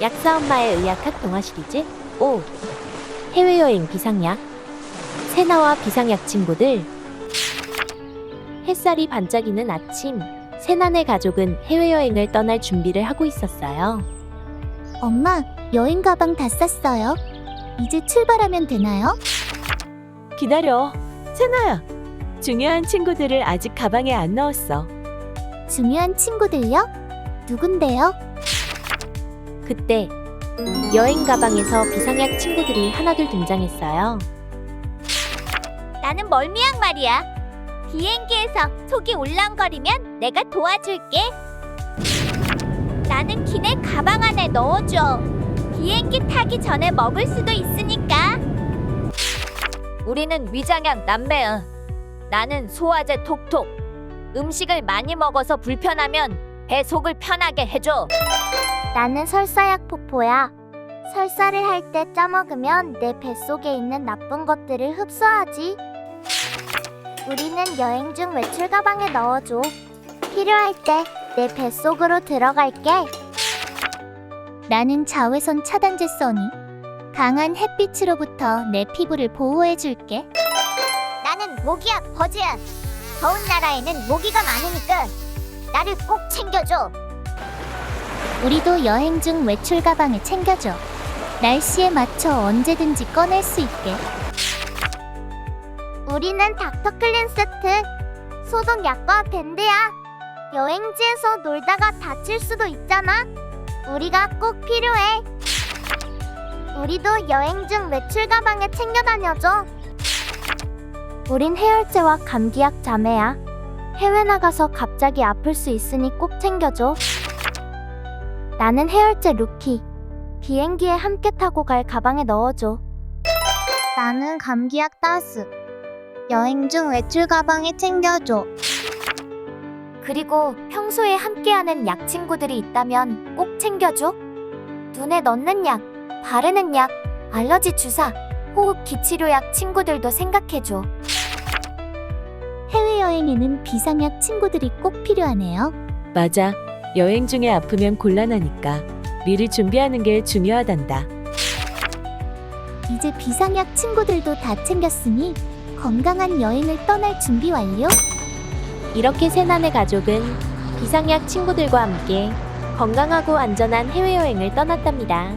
약사 엄마의 의학학 동화 시리즈 5 해외여행 비상약 세나와 비상약 친구들 햇살이 반짝이는 아침 세나네 가족은 해외여행을 떠날 준비를 하고 있었어요. 엄마, 여행 가방 다 쌌어요. 이제 출발하면 되나요? 기다려. 세나야. 중요한 친구들을 아직 가방에 안 넣었어. 중요한 친구들요? 누군데요? 그때 여행 가방에서 비상약 친구들이 하나둘 등장했어요. 나는 멀미약 말이야. 비행기에서 속이 울렁거리면 내가 도와줄게. 나는 기내 가방 안에 넣어줘. 비행기 타기 전에 먹을 수도 있으니까. 우리는 위장약 남매야. 나는 소화제 톡톡. 음식을 많이 먹어서 불편하면 배 속을 편하게 해줘. 나는 설사약 포포야. 설사를 할 때 짜먹으면 내 뱃속에 있는 나쁜 것들을 흡수하지. 우리는 여행 중 외출 가방에 넣어줘. 필요할 때 내 뱃속으로 들어갈게. 나는 자외선 차단제 써니. 강한 햇빛으로부터 내 피부를 보호해줄게. 나는 모기야 버즈야. 더운 나라에는 모기가 많으니까 나를 꼭 챙겨줘. 우리도 여행 중 외출 가방에 챙겨줘. 날씨에 맞춰 언제든지 꺼낼 수 있게. 우리는 닥터클린 세트, 소독 약과 밴드야. 여행지에서 놀다가 다칠 수도 있잖아. 우리가 꼭 필요해. 우리도 여행 중 외출 가방에 챙겨 다녀줘. 우린 해열제와 감기약 자매야. 해외 나가서 갑자기 아플 수 있으니 꼭 챙겨줘. 나는 해열제 루키. 비행기에 함께 타고 갈 가방에 넣어줘. 나는 감기약 따스. 여행 중 외출 가방에 챙겨줘. 그리고 평소에 함께하는 약 친구들이 있다면 꼭 챙겨줘. 눈에 넣는 약, 바르는 약, 알러지 주사, 호흡 기 치료약 친구들도 생각해줘. 해외여행에는 비상약 친구들이 꼭 필요하네요. 맞아. 여행 중에 아프면 곤란하니까 미리 준비하는 게 중요하단다. 이제 비상약 친구들도 다 챙겼으니 건강한 여행을 떠날 준비 완료. 이렇게 세나네 가족은 비상약 친구들과 함께 건강하고 안전한 해외여행을 떠났답니다.